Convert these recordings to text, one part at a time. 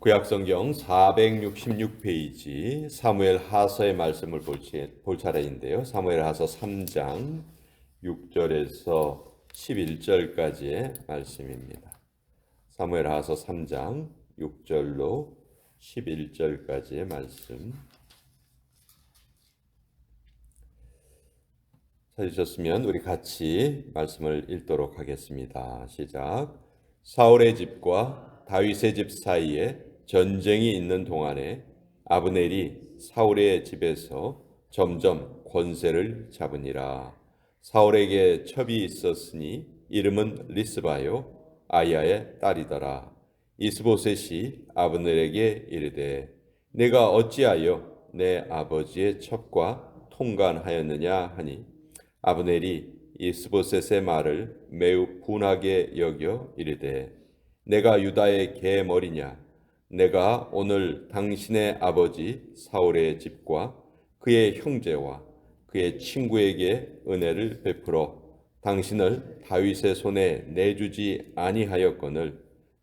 구약성경 466페이지 사무엘 하서의 말씀을 볼, 차례인데요. 사무엘 하서 3장 6절에서 11절까지의 말씀입니다. 사무엘 하서 3장 6절로 11절까지의 말씀. 찾으셨으면 우리 같이 말씀을 읽도록 하겠습니다. 시작. 사울의 집과 다윗의 집 사이에 전쟁이 있는 동안에 아브넬이 사울의 집에서 점점 권세를 잡으니라. 사울에게 첩이 있었으니 이름은 리스바요 아야의 딸이더라. 이스보셋이 아브넬에게 이르되 내가 어찌하여 내 아버지의 첩과 통관하였느냐 하니 아브넬이 이스보셋의 말을 매우 분하게 여겨 이르되 내가 유다의 개머리냐 내가 오늘 당신의 아버지 사울의 집과 그의 형제와 그의 친구에게 은혜를 베풀어 당신을 다윗의 손에 내주지 아니하였거늘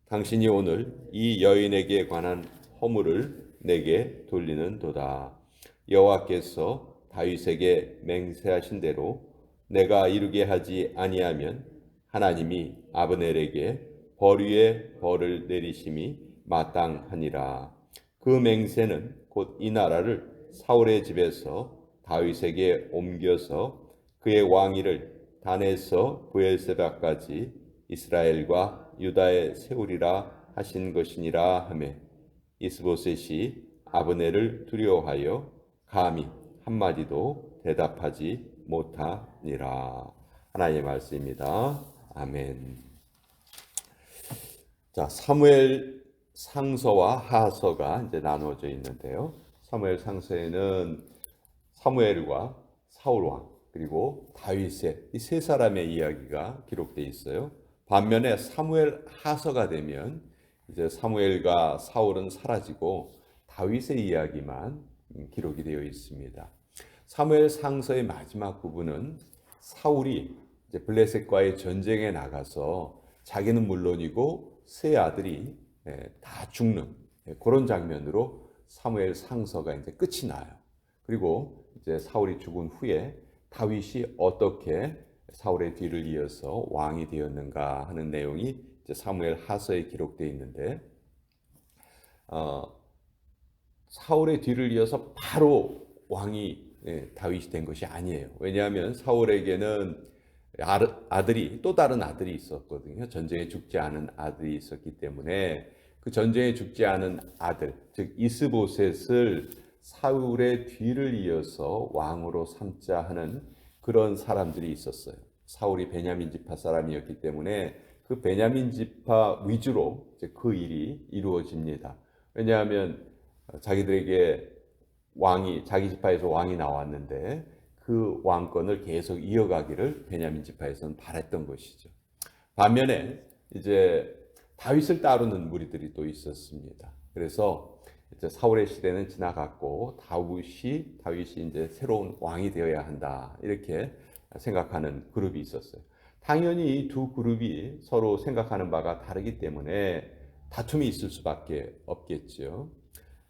당신이 오늘 이 여인에게 관한 허물을 내게 돌리는도다. 여호와께서 다윗에게 맹세하신 대로 내가 이루게 하지 아니하면 하나님이 아브넬에게 벌 위에 벌을 내리심이 마땅하니라. 그 맹세는 곧 이 나라를 사울의 집에서 다윗에게 옮겨서 그의 왕위를 단에서 부엘세바까지 이스라엘과 유다에 세우리라 하신 것이니라 하매 이스보셋이 아브넬을 두려워하여 감히 한마디도 대답하지 못하니라. 하나님의 말씀입니다. 아멘. 자, 사무엘 상서와 하서가 이제 나누어져 있는데요. 사무엘 상서에는 사무엘과 사울 왕 그리고 다윗의 이 세 사람의 이야기가 기록되어 있어요. 반면에 사무엘 하서가 되면 이제 사무엘과 사울은 사라지고 다윗의 이야기만 음, 기록이 되어 있습니다. 사무엘 상서의 마지막 부분은 사울이 이제 블레셋과의 전쟁에 나가서 자기는 물론이고 세 아들이 예, 다 죽는 예, 그런 장면으로 사무엘 상서가 이제 끝이 나요. 그리고 이제 사울이 죽은 후에 다윗이 어떻게 사울의 뒤를 이어서 왕이 되었는가 하는 내용이 이제 사무엘 하서에 기록되어 있는데 어, 사울의 뒤를 이어서 바로 왕이 예, 다윗이 된 것이 아니에요. 왜냐하면 사울에게는 아르- 아들이 또 다른 아들이 있었거든요. 전쟁에 죽지 않은 아들이 있었기 때문에 그 전쟁에 죽지 않은 아들, 즉 이스보셋을 사울의 뒤를 이어서 왕으로 삼자 하는 그런 사람들이 있었어요. 사울이 베냐민 지파 사람이었기 때문에 그 베냐민 지파 위주로 그 일이 이루어집니다. 왜냐하면 자기들에게 왕이 자기 지파에서 왕이 나왔는데 그 왕권을 계속 이어가기를 베냐민 지파에서는 바랬던 것이죠. 반면에 이제 다윗을 따르는 무리들이 또 있었습니다. 그래서 이제 사울의 시대는 지나갔고 다윗이 다윗이 이제 새로운 왕이 되어야 한다 이렇게 생각하는 그룹이 있었어요. 당연히 이 두 그룹이 서로 생각하는 바가 다르기 때문에 다툼이 있을 수밖에 없겠죠.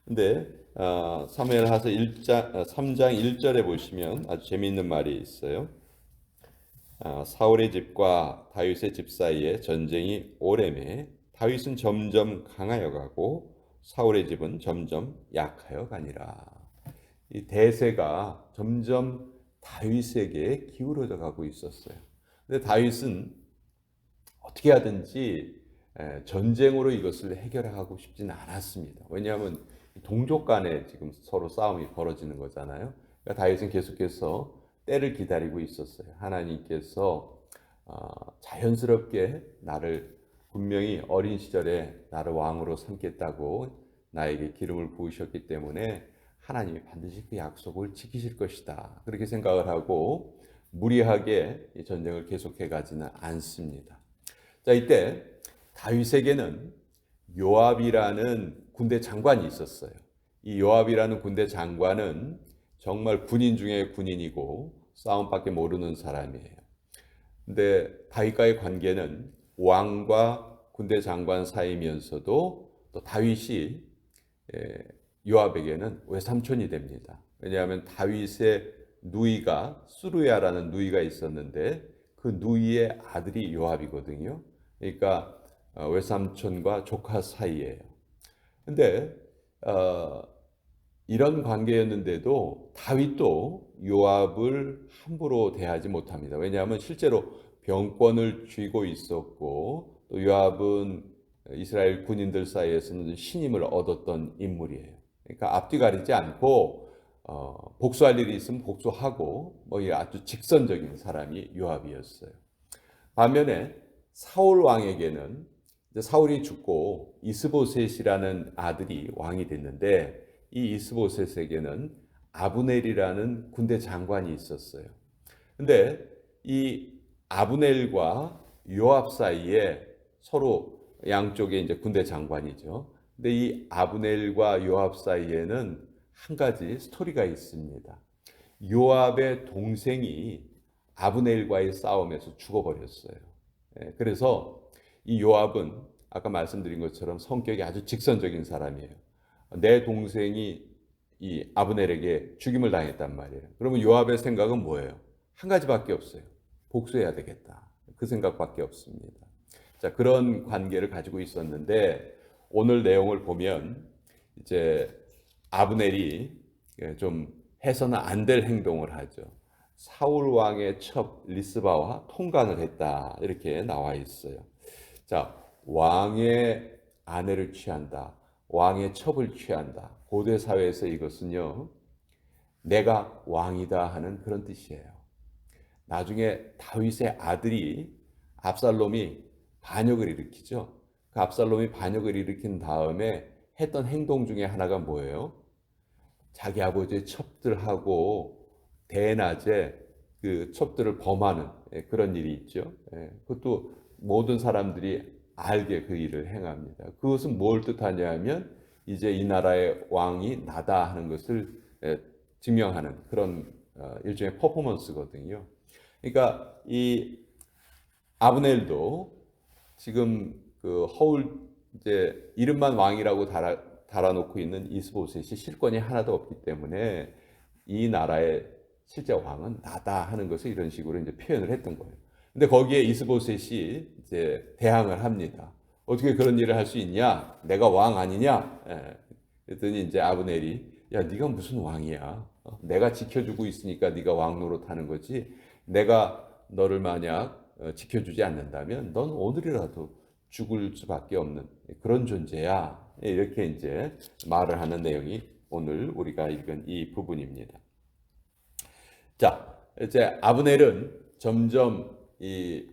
근데 어, 사무엘하서 1장 3장 1절에 보시면 아주 재미있는 말이 있어요. 아, 사울의 집과 다윗의 집 사이에 전쟁이 오래매 다윗은 점점 강하여 가고 사울의 집은 점점 약하여 가니라. 이 대세가 점점 다윗에게 기울어져 가고 있었어요. 근데 다윗은 어떻게 하든지 에, 전쟁으로 이것을 해결하고 싶지는 않았습니다. 왜냐하면 동족 간에 지금 서로 싸움이 벌어지는 거잖아요. 그러니까 다윗은 계속해서 때를 기다리고 있었어요. 하나님께서 어, 자연스럽게 나를 분명히 어린 시절에 나를 왕으로 삼겠다고 나에게 기름을 부으셨기 때문에 하나님이 반드시 그 약속을 지키실 것이다. 그렇게 생각을 하고 무리하게 이 전쟁을 계속해 가지는 않습니다. 자, 이때 다윗에게는 요압이라는 군대 장관이 있었어요. 이 요압이라는 군대 장관은 정말 군인 중에 군인이고 싸움밖에 모르는 사람이에요. 근데 다윗과의 관계는 왕과 군대 장관 사이면서도 또 다윗이 예, 요압에게는 외삼촌이 됩니다. 왜냐하면 다윗의 누이가 수루야라는 누이가 있었는데 그 누이의 아들이 요압이거든요. 그러니까 어, 외삼촌과 조카 사이예요. 근데 어, 이런 관계였는데도 다윗도 요압을 함부로 대하지 못합니다. 왜냐하면 실제로 병권을 쥐고 있었고 또 요압은 이스라엘 군인들 사이에서는 신임을 얻었던 인물이에요. 그러니까 앞뒤 가리지 않고 어, 복수할 일이 있으면 복수하고 뭐 아주 직선적인 사람이 요압이었어요. 반면에 사울 왕에게는 사울이 죽고 이스보셋이라는 아들이 왕이 됐는데 이 이스보셋에게는 아브넬이라는 군대 장관이 있었어요. 근데 이 아브넬과 요압 사이에 서로 양쪽에 이제 군대 장관이죠. 근데 이 아브넬과 요압 사이에는 한 가지 스토리가 있습니다. 요압의 동생이 아브넬과의 싸움에서 죽어버렸어요. 예, 그래서 이 요압은 아까 말씀드린 것처럼 성격이 아주 직선적인 사람이에요. 내 동생이 이 아브넬에게 죽임을 당했단 말이에요. 그러면 요압의 생각은 뭐예요? 한 가지밖에 없어요. 복수해야 되겠다. 그 생각밖에 없습니다. 자, 그런 관계를 가지고 있었는데 오늘 내용을 보면 이제 아브넬이 좀 해서는 안 될 행동을 하죠. 사울 왕의 첩 리스바와 통관을 했다. 이렇게 나와 있어요. 자, 왕의 아내를 취한다. 왕의 첩을 취한다. 고대 사회에서 이것은요. 내가 왕이다 하는 그런 뜻이에요. 나중에 다윗의 아들이 압살롬이 반역을 일으키죠. 그 압살롬이 반역을 일으킨 다음에 했던 행동 중에 하나가 뭐예요? 자기 아버지의 첩들하고 대낮에 그 첩들을 범하는 예, 그런 일이 있죠. 예, 그것도 모든 사람들이 알게 그 일을 행합니다. 그것은 뭘 뜻하냐면 이제 이 나라의 왕이 나다 하는 것을 예, 증명하는 그런 어, 일종의 퍼포먼스거든요. 그러니까 이 아브넬도 지금 그 허울 이제 이름만 왕이라고 달아, 달아놓고 있는 이스보셋이 실권이 하나도 없기 때문에 이 나라의 실제 왕은 나다 하는 것을 이런 식으로 이제 표현을 했던 거예요. 근데 거기에 이스보셋이 이제 대항을 합니다. 어떻게 그런 일을 할 수 있냐? 내가 왕 아니냐? 예. 그랬더니 이제 아브넬이 야 네가 무슨 왕이야? 어, 내가 지켜주고 있으니까 네가 왕 노릇하는 거지. 내가 너를 만약 어, 지켜주지 않는다면 넌 오늘이라도 죽을 수밖에 없는 그런 존재야. 이렇게 이제 말을 하는 내용이 오늘 우리가 읽은 이 부분입니다. 자, 이제 아브넬은 점점 이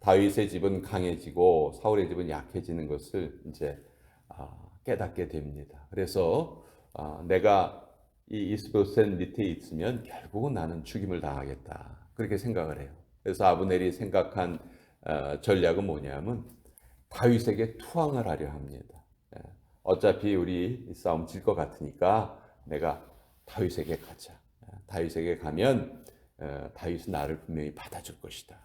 다윗의 집은 강해지고 사울의 집은 약해지는 것을 이제 아, 깨닫게 됩니다. 그래서 아, 내가 이 이스보셋 밑에 있으면 결국은 나는 죽임을 당하겠다. 그렇게 생각을 해요. 그래서 아브넬이 생각한 어, 전략은 뭐냐면 다윗에게 투항을 하려 합니다. 예, 어차피 우리 싸움 질 것 같으니까 내가 다윗에게 가자. 예, 다윗에게 가면 어, 다윗은 나를 분명히 받아줄 것이다.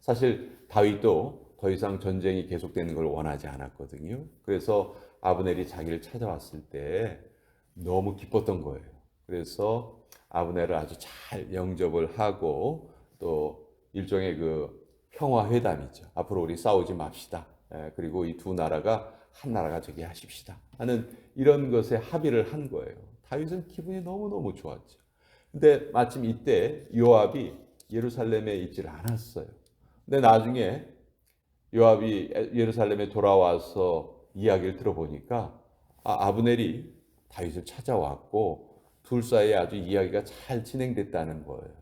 사실 다윗도 더 이상 전쟁이 계속되는 걸 원하지 않았거든요. 그래서 아브넬이 자기를 찾아왔을 때 너무 기뻤던 거예요. 그래서 아브넬을 아주 잘 영접을 하고 또 일종의 그 평화 회담이죠. 앞으로 우리 싸우지 맙시다. 예, 그리고 이 두 나라가 한 나라가 되게 하십시다. 하는 이런 것에 합의를 한 거예요. 다윗은 기분이 너무너무 좋았죠. 근데 마침 이때 요압이 예루살렘에 있질 않았어요. 근데 나중에 요압이 예루살렘에 돌아와서 이야기를 들어보니까 아, 아브넬이 다윗을 찾아왔고 둘 사이에 아주 이야기가 잘 진행됐다는 거예요.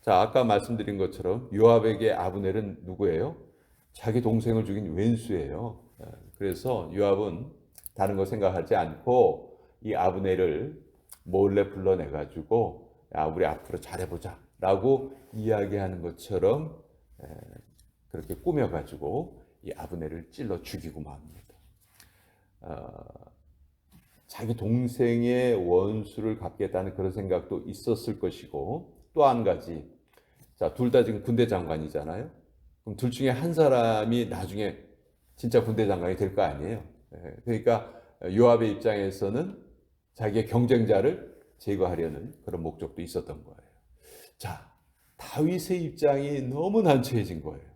자, 아까 말씀드린 것처럼 요압에게 아브넬은 누구예요? 자기 동생을 죽인 왼수예요. 예, 그래서 요압은 다른 거 생각하지 않고 이 아브넬을 몰래 불러내 가지고 야, 우리 앞으로 잘해보자라고 이야기하는 것처럼 그렇게 꾸며 가지고 이 아브넬을 찔러 죽이고 맙니다. 어, 자기 동생의 원수를 갚겠다는 그런 생각도 있었을 것이고 또 한 가지 자 둘 다 지금 군대 장관이잖아요. 그럼 둘 중에 한 사람이 나중에 진짜 군대 장관이 될 거 아니에요. 예, 그러니까 요압의 입장에서는 자기의 경쟁자를 제거하려는 그런 목적도 있었던 거예요. 자, 다윗의 입장이 너무 난처해진 거예요.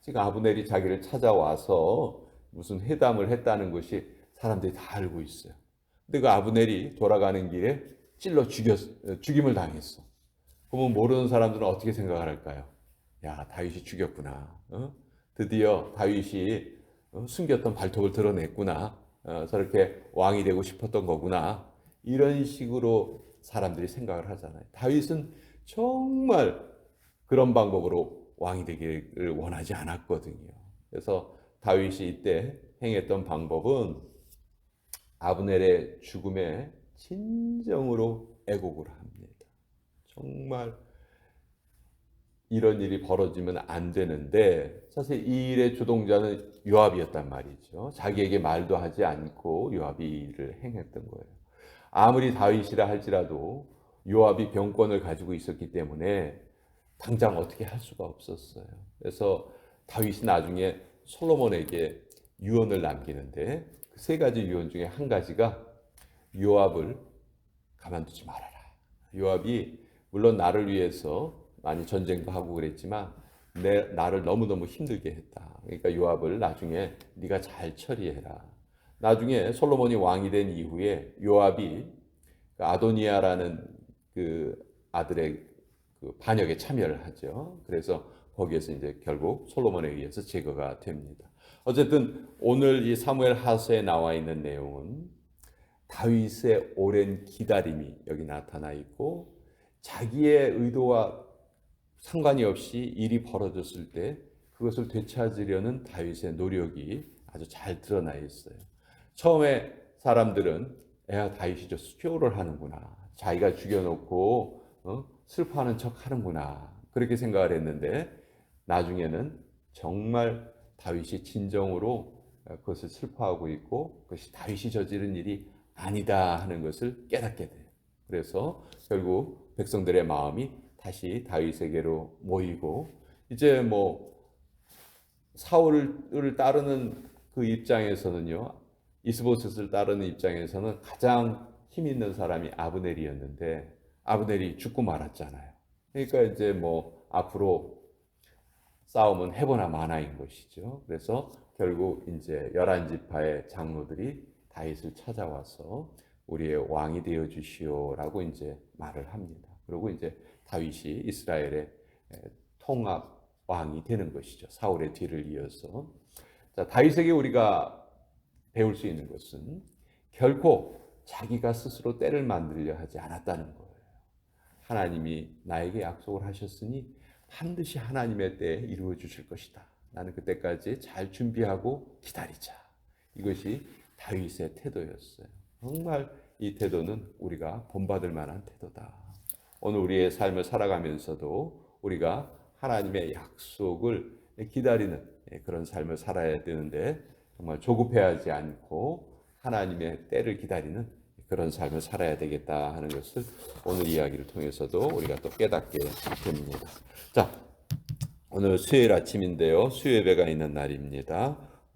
지금 아브넬이 자기를 찾아와서 무슨 회담을 했다는 것이 사람들이 다 알고 있어요. 근데 그 아브넬이 돌아가는 길에 찔러 죽였, 죽임을 당했어. 그러면 모르는 사람들은 어떻게 생각을 할까요? 야, 다윗이 죽였구나. 어? 드디어 다윗이 어, 숨겼던 발톱을 드러냈구나. 어, 저렇게 왕이 되고 싶었던 거구나. 이런 식으로 사람들이 생각을 하잖아요. 다윗은 정말 그런 방법으로 왕이 되기를 원하지 않았거든요. 그래서 다윗이 이때 행했던 방법은 아브넬의 죽음에 진정으로 애곡을 합니다. 정말 이런 일이 벌어지면 안 되는데 사실 이 일의 주동자는 요압이었단 말이죠. 자기에게 말도 하지 않고 요압이 이 일을 행했던 거예요. 아무리 다윗이라 할지라도 요압이 병권을 가지고 있었기 때문에 당장 어떻게 할 수가 없었어요. 그래서 다윗이 나중에 솔로몬에게 유언을 남기는데 그 세 가지 유언 중에 한 가지가 요압을 가만두지 말아라. 요압이 물론 나를 위해서 많이 전쟁도 하고 그랬지만 내 나를 너무너무 힘들게 했다. 그러니까 요압을 나중에 네가 잘 처리해라. 나중에 솔로몬이 왕이 된 이후에 요압이 그 아도니아라는 그 아들의 그 반역에 참여를 하죠. 그래서 거기에서 이제 결국 솔로몬에 의해서 제거가 됩니다. 어쨌든 오늘 이 사무엘 하서에 나와 있는 내용은 다윗의 오랜 기다림이 여기 나타나 있고 자기의 의도와 상관이 없이 일이 벌어졌을 때 그것을 되찾으려는 다윗의 노력이 아주 잘 드러나 있어요. 처음에 사람들은 야 다윗이 저 수교를 하는구나. 자기가 죽여놓고 어? 슬퍼하는 척 하는구나. 그렇게 생각을 했는데 나중에는 정말 다윗이 진정으로 그것을 슬퍼하고 있고 그것이 다윗이 저지른 일이 아니다 하는 것을 깨닫게 돼요. 그래서 결국 백성들의 마음이 다시 다윗에게로 모이고 이제 뭐 사울을 따르는 그 입장에서는요 이스보셋을 따르는 입장에서는 가장 힘 있는 사람이 아브넬이었는데 아브넬이 죽고 말았잖아요. 그러니까 이제 뭐 앞으로 싸움은 해보나 마나인 것이죠. 그래서 결국 이제 열한 지파의 장로들이 다윗을 찾아와서 우리의 왕이 되어 주시오라고 이제 말을 합니다. 그리고 이제 다윗이 이스라엘의 통합 왕이 되는 것이죠. 사울의 뒤를 이어서 자, 다윗에게 우리가 배울 수 있는 것은 결코 자기가 스스로 때를 만들려 하지 않았다는 거예요. 하나님이 나에게 약속을 하셨으니 반드시 하나님의 때에 이루어 주실 것이다. 나는 그때까지 잘 준비하고 기다리자. 이것이 다윗의 태도였어요. 정말 이 태도는 우리가 본받을 만한 태도다. 오늘 우리의 삶을 살아가면서도 우리가 하나님의 약속을 기다리는 그런 삶을 살아야 되는데 정말 조급해하지 않고 하나님의 때를 기다리는 그런 삶을 살아야 되겠다 하는 것을 오늘 이야기를 통해서도 우리가 또 깨닫게 됩니다. 자, 오늘 수요일 아침인데요. 수요예배가 있는 날입니다.